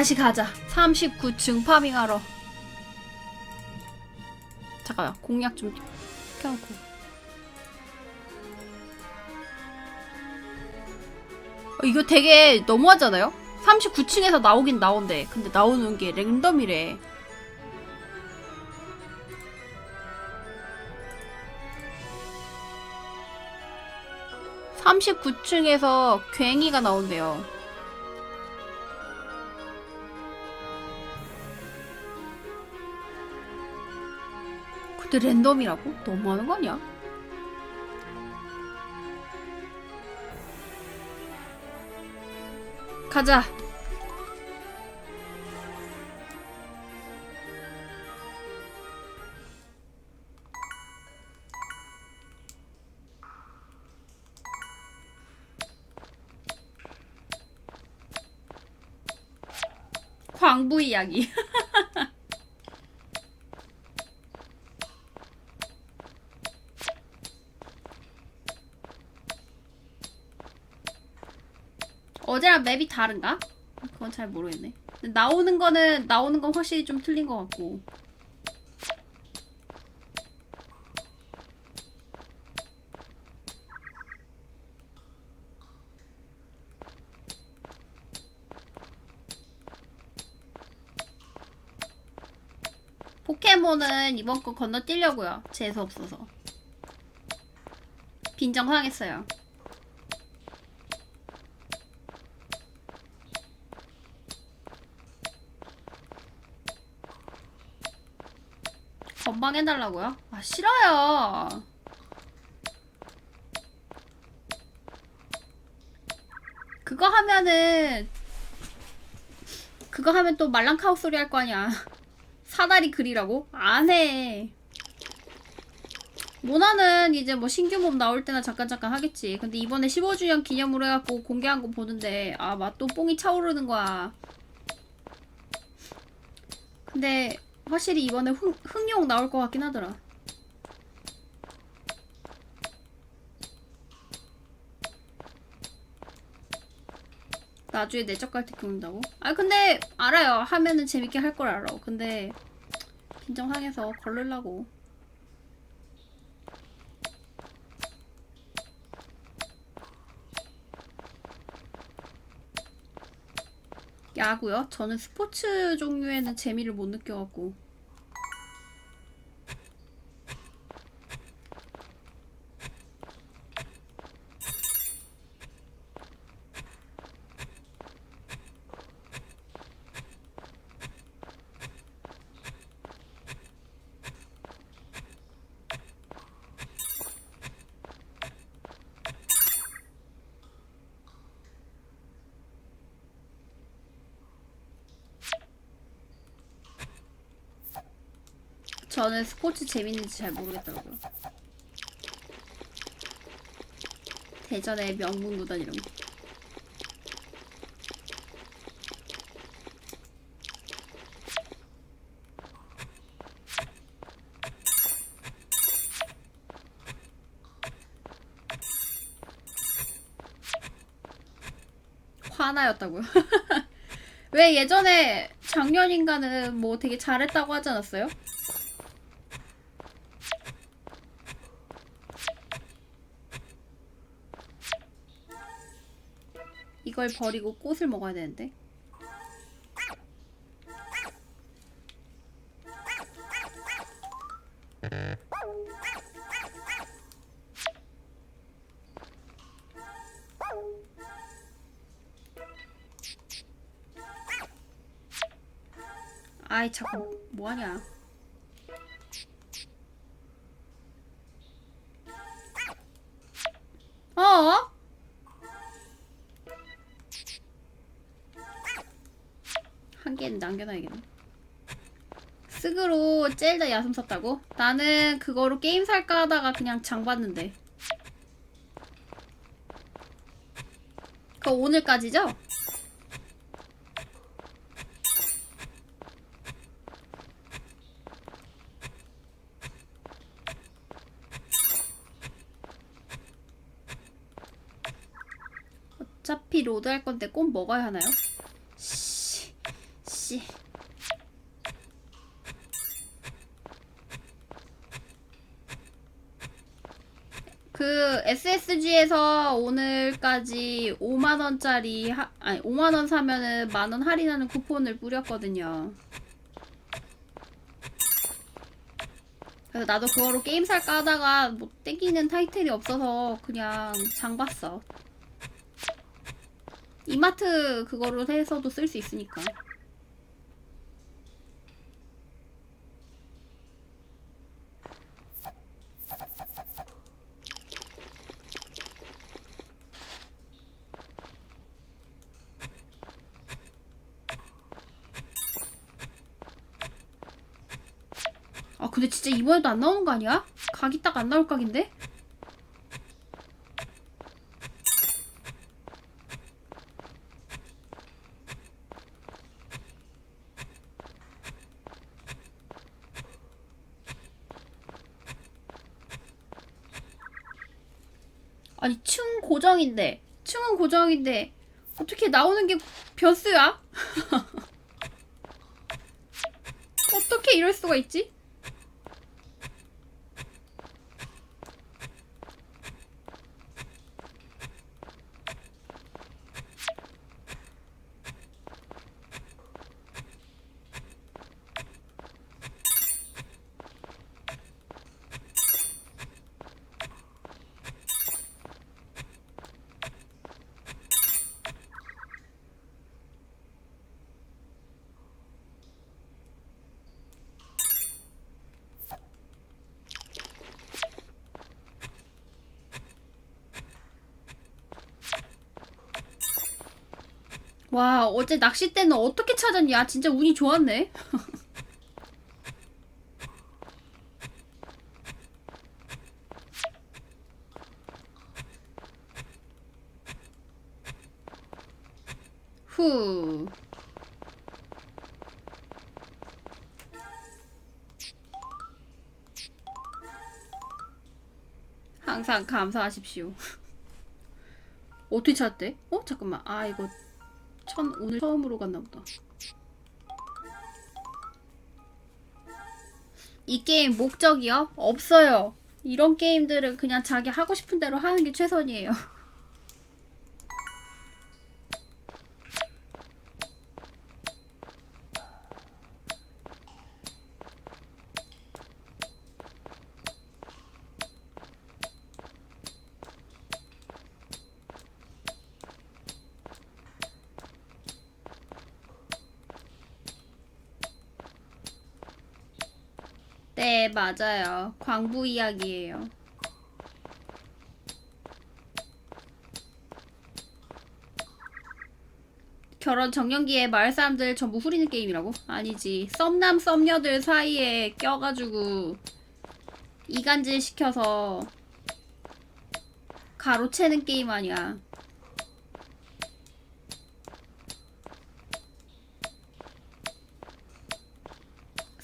다시 가자. 39층 파밍하러. 잠깐만, 공략 좀 켜놓고. 어, 이거 되게 너무하잖아요? 39층에서 나오긴 나온대. 근데 나오는 게 랜덤이래. (39층에서) 괭이가 나온대요 근데 랜덤이라고? 너무하는 거 아니야? 가자. 광부 이야기. 어제랑 맵이 다른가? 그건 잘 모르겠네. 나오는 거는 나오는 건 확실히 좀 틀린 것 같고. 포켓몬은 이번 거 건너뛰려고요. 재수 없어서. 빈정 상했어요. 건방 해달라고요? 아 싫어요. 그거 하면은 그거 하면 또 말랑카우 소리 할 거 아니야. 사다리 그리라고? 안 해. 모나는 이제 뭐 신규 몹 나올 때나 잠깐 잠깐 하겠지. 근데 이번에 15주년 기념으로 해갖고 공개한 거 보는데 아맛또 뽕이 차오르는 거야. 근데 확실히 이번에 흥, 흥룡 나올 것 같긴 하더라. 나중에 내적 갈때 키운다고? 아 근데 알아요. 하면은 재밌게 할 걸 알아. 근데 빈정상해서 걸르려고. 야구요? 저는 스포츠 종류에는 재미를 못 느껴갖고. 저는 스포츠 재밌는지 잘 모르겠더라고요. 대전의 명문 구단 이런 거. 화나였다고요? 왜 예전에 작년인가는 뭐 되게 잘했다고 하지 않았어요? 이걸 버리고 꽃을 먹어야 되는데. 아이 자꾸 뭐하냐 어? 한 개는 남겨놔야겠네. 쓱으로 젤다 야숨 샀다고? 나는 그거로 게임 살까 하다가 그냥 장 봤는데. 그거 오늘까지죠? 어차피 로드 할 건데 꼭 먹어야 하나요? SSG에서 오늘까지 5만 원짜리 하, 아니 5만 원 사면은 만원 할인하는 쿠폰을 뿌렸거든요. 그래서 나도 그거로 게임 살까 하다가 뭐 땡기는 타이틀이 없어서 그냥 장 봤어. 이마트 그거로 해서도 쓸 수 있으니까. 아 근데 진짜 이번에도 안 나오는 거 아니야? 각이 딱 안 나올 각인데? 아니 층 고정인데 층은 고정인데 어떻게 나오는 게 변수야? 어떻게 이럴 수가 있지? 와 어제 낚싯대는 어떻게 찾았냐 진짜 운이 좋았네 후 항상 감사하십시오 어떻게 찾았대? 어? 잠깐만 아 이거 천 오늘 처음으로 갔나 보다. 이 게임 목적이요? 없어요. 이런 게임들은 그냥 자기 하고 싶은 대로 하는 게 최선이에요. 네, 맞아요. 광부 이야기예요. 결혼 정년기에 마을 사람들 전부 후리는 게임이라고? 아니지. 썸남 썸녀들 사이에 껴가지고 이간질 시켜서 가로채는 게임 아니야.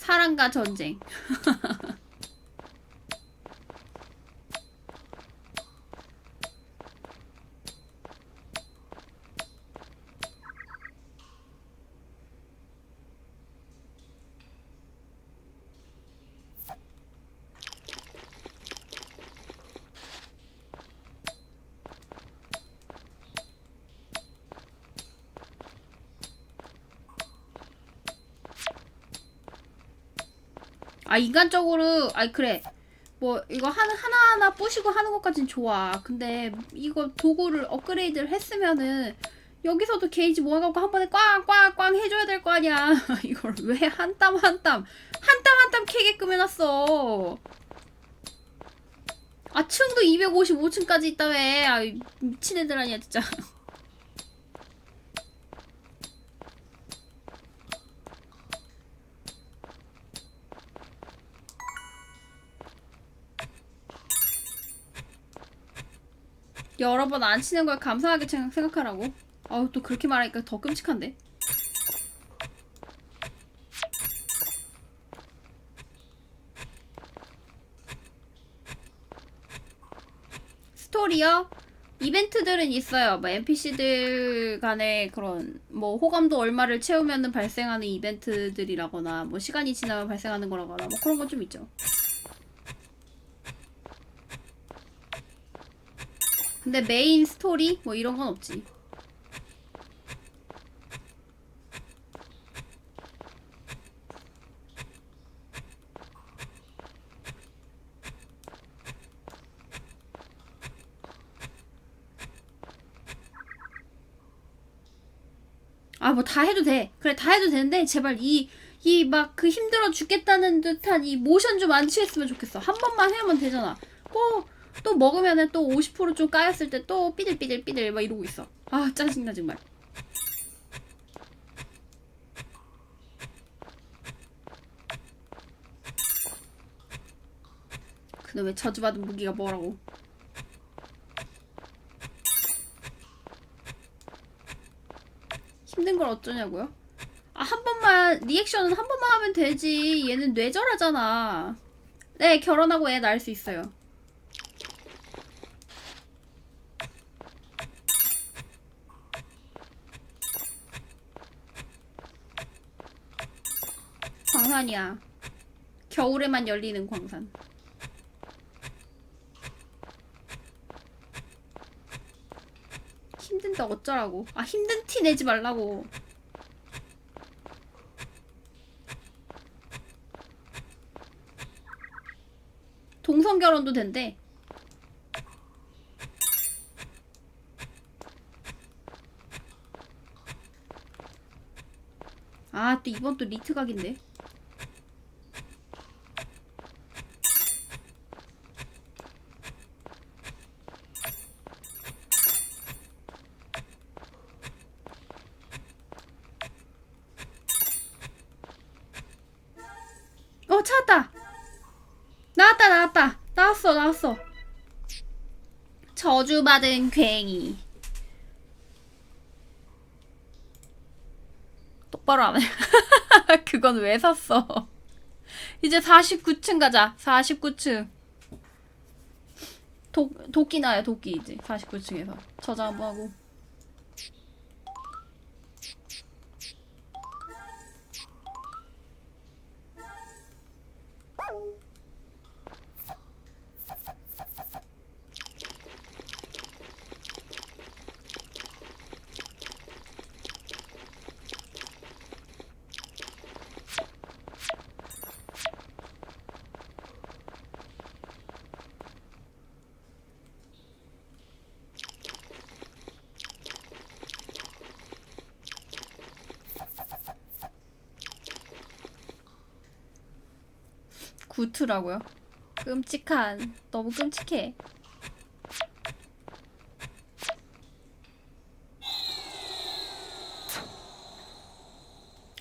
사랑과 전쟁. 아 인간적으로 아이 그래. 뭐 이거 하나 하나하나 부시고 하는 것까진 좋아. 근데 이거 도구를 업그레이드를 했으면은 여기서도 게이지 모아갖고 한 번에 꽝꽝꽝 해줘야 될 거 아니야. 이걸 왜 한 땀 한 땀 한 땀 한땀 캐게끔 해놨어? 아 층도 255층까지 있다며. 아 미친 애들 아니야 진짜 여러 번 안 치는 걸 감사하게 생각- 생각하라고? 아우 또 그렇게 말하니까 더 끔찍한데? 스토리요? 이벤트들은 있어요. 뭐 NPC들 간의 그런 뭐 호감도 얼마를 채우면은 발생하는 이벤트들이라거나 뭐 시간이 지나면 발생하는 거라거나 뭐 그런 건좀 있죠. 근데 메인 스토리 뭐 이런 건 없지. 아 뭐 다 해도 돼. 그래 다 해도 되는데 제발 이 이 막 그 힘들어 죽겠다는 듯한 이 모션 좀 안 취했으면 좋겠어. 한 번만 해면 되잖아. 또 또 먹으면은 또 50%좀 까였을 때 또 삐들삐들삐들 막 이러고 있어. 아 짜증나 정말. 그놈의 저주받은 무기가 뭐라고? 힘든 걸 어쩌냐고요? 아, 한 번만, 리액션은 한 번만 하면 되지. 얘는 뇌절하잖아. 네, 결혼하고 애 낳을 수 있어요. 광산이야. 겨울에만 열리는 광산. 힘든데 어쩌라고. 아, 힘든 티 내지 말라고. 동성 결혼도 된대. 아, 또 이번 또 리트 각인데. 어, 찾았다. 나왔다, 나왔다. 나왔어, 나왔어. 저주 받은 괭이. 똑바로 안 해. 그건 왜 샀어? 이제 49층 가자. 49층. 도, 도끼 나요, 도끼 이제. 49층에서. 저장 한번 하고. 구트라고요? 끔찍한. 너무 끔찍해.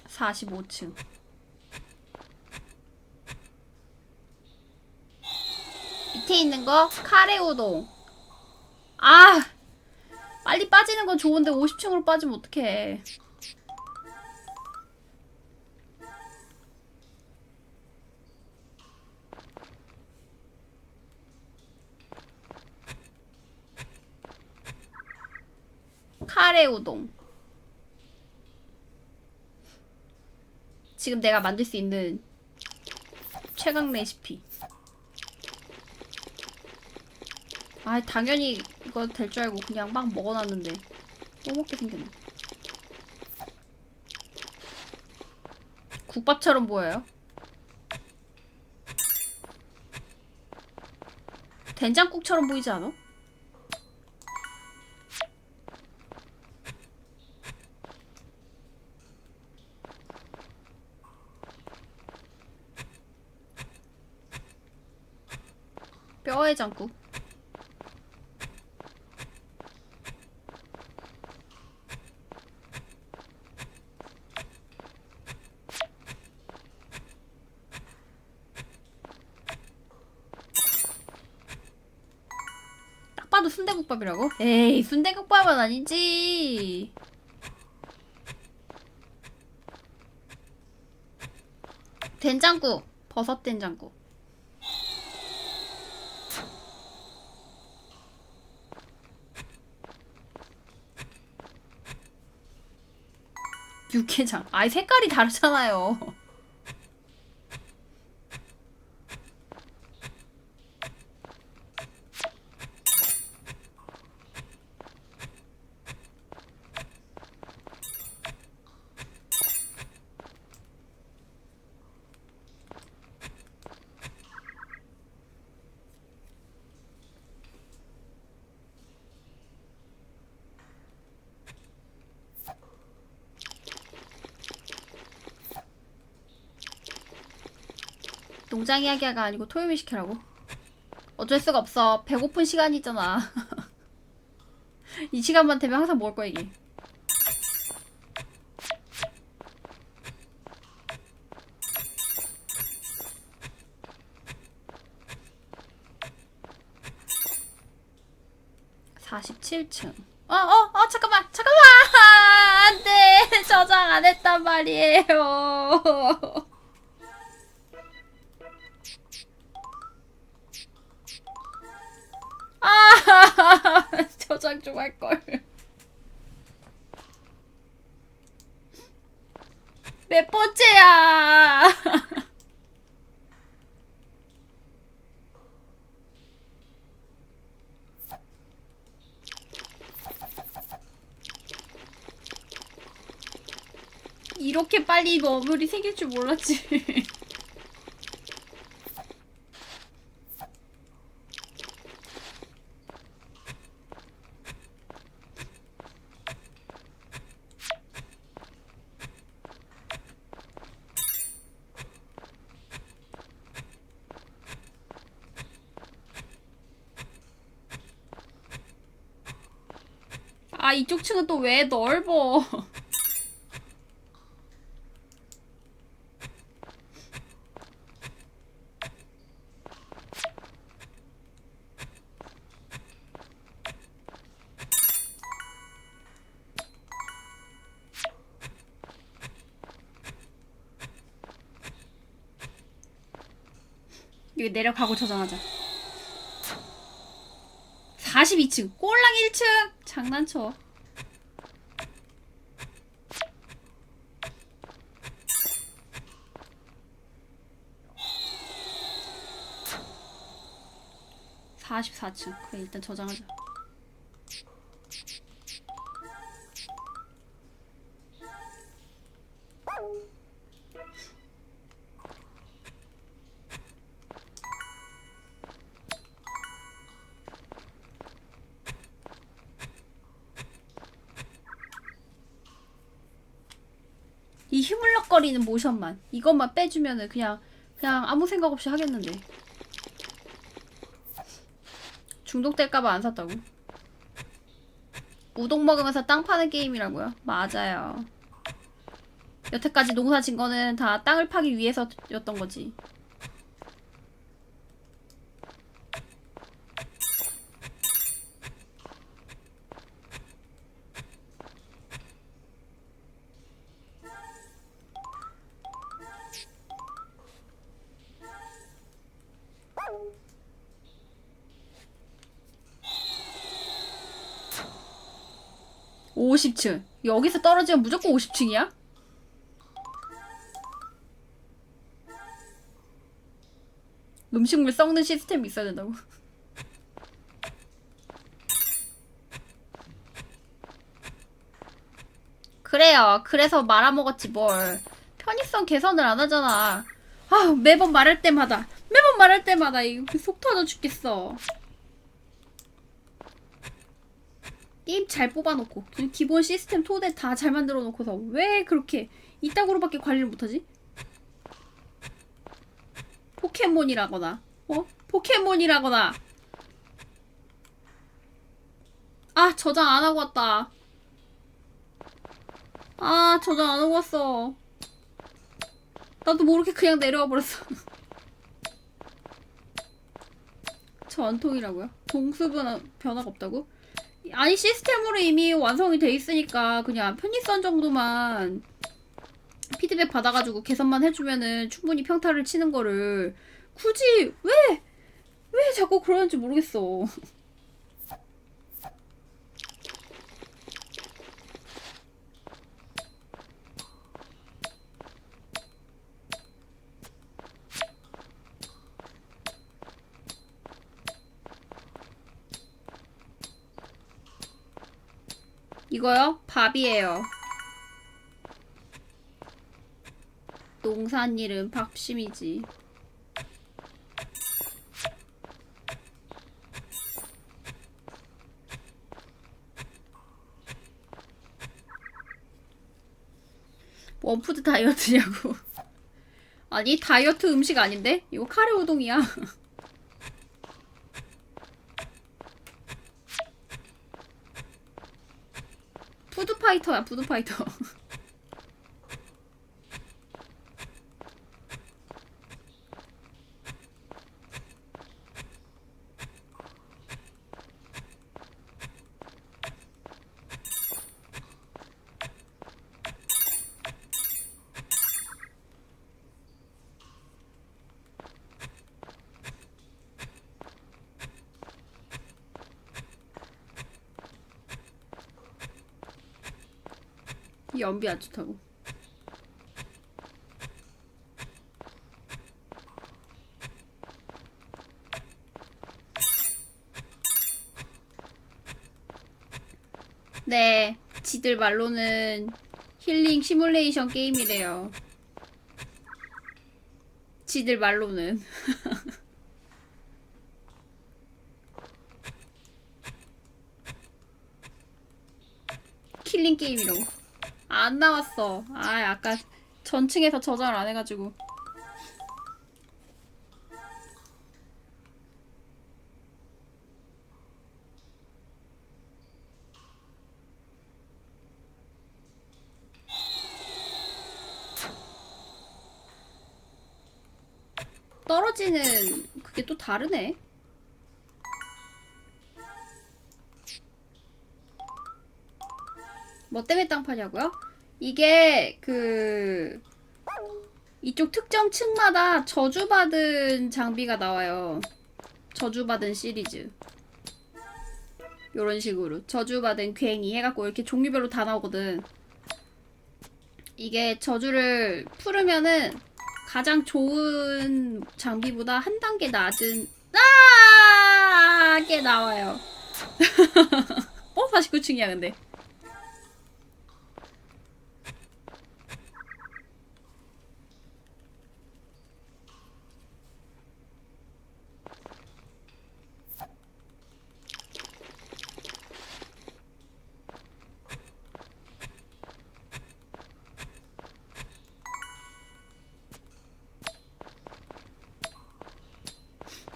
사십오 층 밑에 있는 거 카레 우동. 아! 빨리 빠지는 건 좋은데 50층으로 빠지면 어떡해. 카레 우동. 지금 내가 만들 수 있는 최강 레시피. 아, 당연히 이거 될 줄 알고 그냥 막 먹어놨는데 또 먹게 생겼네. 국밥처럼 보여요? 된장국처럼 보이지 않아? 뼈해장국. 딱 봐도 순대국밥이라고? 에이, 순대국밥은 아니지. 된장국, 버섯 된장국. 육개장. 아이 색깔이 다르잖아요. 농장 이야기가 아니고 토요일 시켜라고? 어쩔 수가 없어. 배고픈 시간이잖아. 이 시간만 되면 항상 먹을 거야 이게. (47층) 어, 어, 어, 잠깐만, 잠깐만! 안 돼! 저장 안 했단 말이에요. 저장 좀 할 걸. 몇 번째야? 이렇게 빨리 버블이 생길 줄 몰랐지. 아 이쪽 층은 또 왜 넓어? 여기 내려가고 저장하자. 42층 꼴랑 1층 장난쳐. (44층) 그래 일단 저장하자 이 휘물럭거리는 모션만 이것만 빼주면은 그냥 그냥 아무 생각 없이 하겠는데. 중독될까봐 안 샀다고? 우동 먹으면서 땅 파는 게임이라고요? 맞아요. 여태까지 농사 진 거는 다 땅을 파기 위해서였던 거지 오십 층 여기서 떨어지면 무조건 오십 층이야 음식물 썩는 시스템이 있어야 된다고. 그래요. 그래서 말아먹었지 뭘. 편의성 개선을 안 하잖아. 아 매번 말할 때마다 매번 말할 때마다 이거 속 터져 죽겠어. 게임 잘 뽑아놓고 기본 시스템 토대 다 잘 만들어 놓고서 왜 그렇게 이따구로밖에 관리를 못하지? 포켓몬이라거나 어? 포켓몬이라거나 아 저장 안 하고 왔다 아 저장 안 하고 왔어 나도 모르게 그냥 내려와 버렸어 전통이라고요? 동수는 변화가 없다고? 아니 시스템으로 이미 완성이 돼 있으니까 그냥 편의성 정도만 피드백 받아가지고 개선만 해주면은 충분히 평타를 치는 거를 굳이 왜 왜 자꾸 그러는지 모르겠어. 이거요? 밥이에요. 농산 일은 밥심이지. 원푸드 다이어트냐고. 아니 다이어트 음식 아닌데? 이거 카레 우동이야. 파이터야 푸드파이터. 연비 안 좋다고. 네, 지들 말로는 힐링 시뮬레이션 게임이래요. 지들 말로는. 킬링 게임이라고. 안 나왔어. 아, 아까 전층에서 저장을 안 해가지고. 떨어지는 그게 또 다르네. 뭐 때문에 땅 파냐고요? 이게 그 이쪽 특정 층마다 저주받은 장비가 나와요. 저주받은 시리즈. 요런 식으로 저주받은 괭이 해갖고 이렇게 종류별로 다 나오거든. 이게 저주를 풀으면은 가장 좋은 장비보다 한 단계 낮은 아! 게 나와요. 어? 49층이야 근데.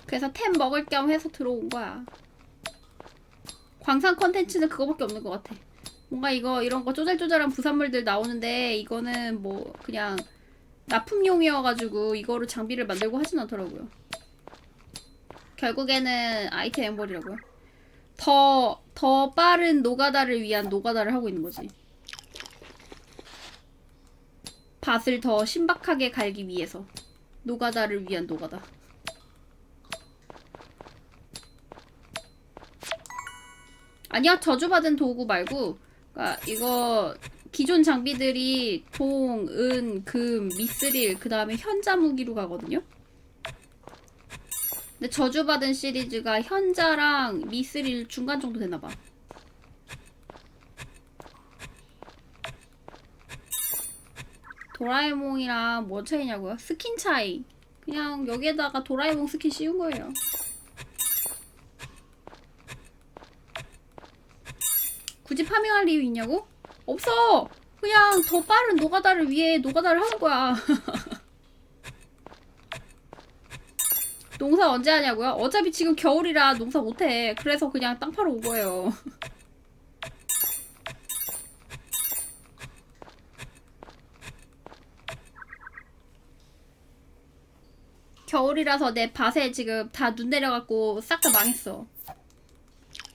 그래서 템 먹을 겸 해서 들어온 거야. 광산 컨텐츠는 그거밖에 없는 것 같아. 뭔가 이거 이런 거 쪼잘쪼잘한 부산물들 나오는데 이거는 뭐 그냥 납품용이어가지고 이거로 장비를 만들고 하진 않더라고요. 결국에는 아이템 엠벌이라고요. 더, 더 빠른 노가다를 위한 노가다를 하고 있는 거지. 밭을 더 신박하게 갈기 위해서. 노가다를 위한 노가다. 아니야 저주받은 도구 말고 그러니까 이거 기존 장비들이 동, 은, 금, 미스릴 그 다음에 현자 무기로 가거든요. 근데 저주받은 시리즈가 현자랑 미스릴 중간 정도 되나봐. 도라에몽이랑 뭐 차이냐고요? 스킨 차이. 그냥 여기에다가 도라에몽 스킨 씌운 거예요. 굳이 파밍할 이유 있냐고? 없어! 그냥 더 빠른 노가다를 위해 노가다를 하는 거야. 농사 언제 하냐고요? 어차피 지금 겨울이라 농사 못해. 그래서 그냥 땅 파러 온 거예요. 겨울이라서 내 밭에 지금 다 눈 내려갖고 싹 다 망했어.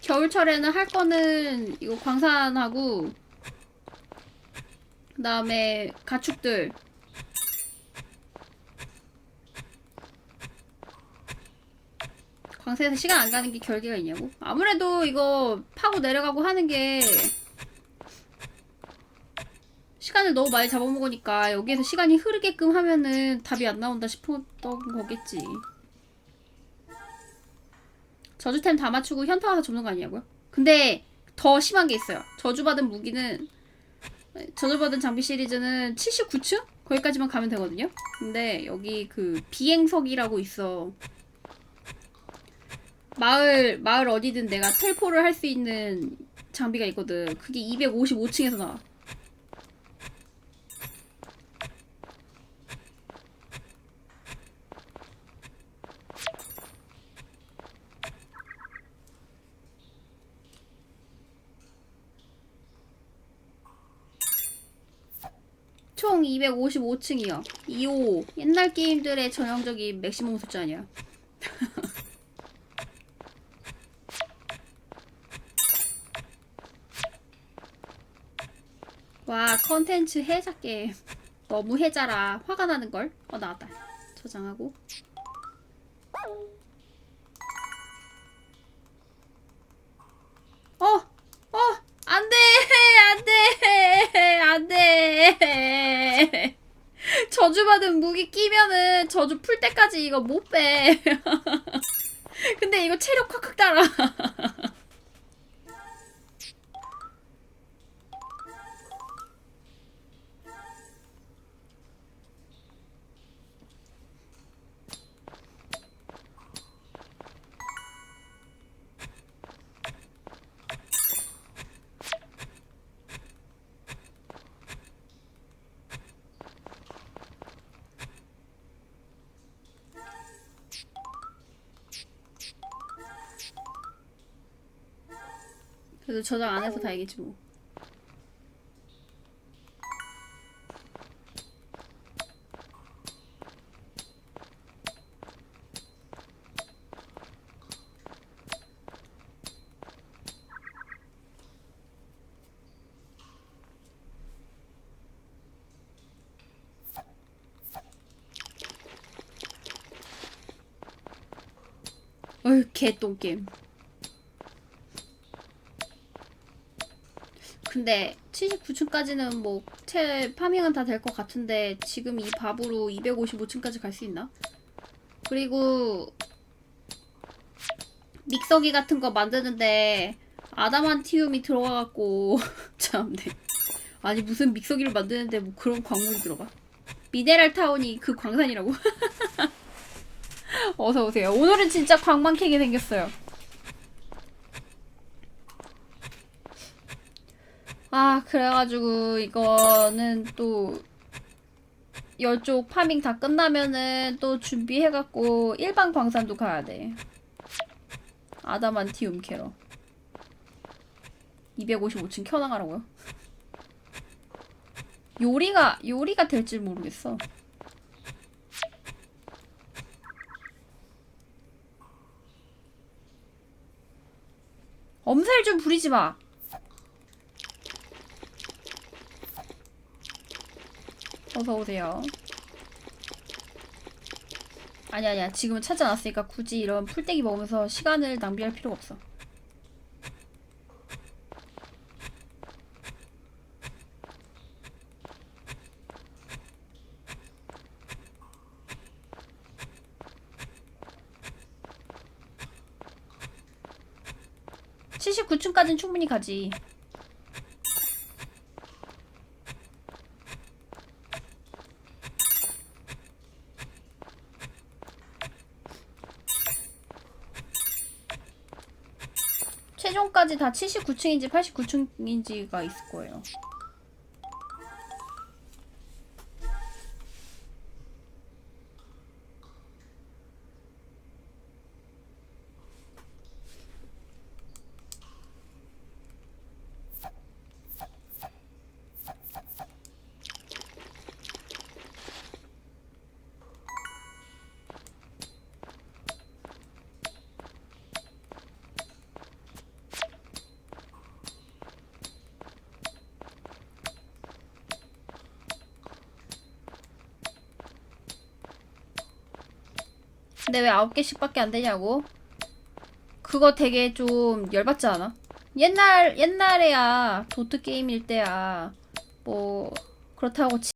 겨울철에는 할 거는 이거 광산하고 그 다음에 가축들 광산에서 시간 안 가는 게 결계가 있냐고? 아무래도 이거 파고 내려가고 하는 게 시간을 너무 많이 잡아먹으니까 여기에서 시간이 흐르게끔 하면은 답이 안 나온다 싶었던 거겠지. 저주템 다 맞추고 현타 와서 접는 거 아니냐고요? 근데 더 심한 게 있어요. 저주받은 무기는 저주받은 장비 시리즈는 79층 거기까지만 가면 되거든요. 근데 여기 그 비행석이라고 있어. 마을 마을 어디든 내가 텔포를 할 수 있는 장비가 있거든. 그게 255층에서 나와. 255층이요. 255. 옛날 게임들의 전형적인 맥시멈 숫자 아니야. 와, 컨텐츠 해자 게임. 너무 해자라 화가 나는 걸. 어, 나왔다. 저장하고. 어, 어, 안 돼, 안 돼, 안 돼. 저주받은 무기 끼면은 저주 풀 때까지 이거 못 빼. 근데 이거 체력 콱콱 달아. 저장 안 해서 다행이지 뭐. 개똥게임 근데 79층까지는 뭐 채 파밍은 다 될 것 같은데 지금 이 밥으로 255층까지 갈 수 있나? 그리고 믹서기 같은 거 만드는데 아다만티움이 들어가갖고 참네 아니 무슨 믹서기를 만드는데 뭐 그런 광물이 들어가? 미네랄 타운이 그 광산이라고? 어서 오세요. 오늘은 진짜 광만 캐게 생겼어요. 아, 그래가지고 이거는 또 열쪽 파밍 다 끝나면은 또 준비해갖고 일반 광산도 가야 돼. 아다만티움 캐러. 255층 켜나가라고요? 요리가 요리가 될지 모르겠어. 엄살 좀 부리지 마. 어서 오세요. 아니 아니야. 지금은 찾지 않았으니까 굳이 이런 풀떼기 먹으면서 시간을 낭비할 필요가 없어. (79층까지는) 충분히 가지 최종까지 다 79층인지 89층인지가 있을 거예요. 근데 왜 아홉 개씩밖에 안 되냐고? 그거 되게 좀 열받지 않아? 옛날 옛날에야 도트 게임일 때야 뭐 그렇다고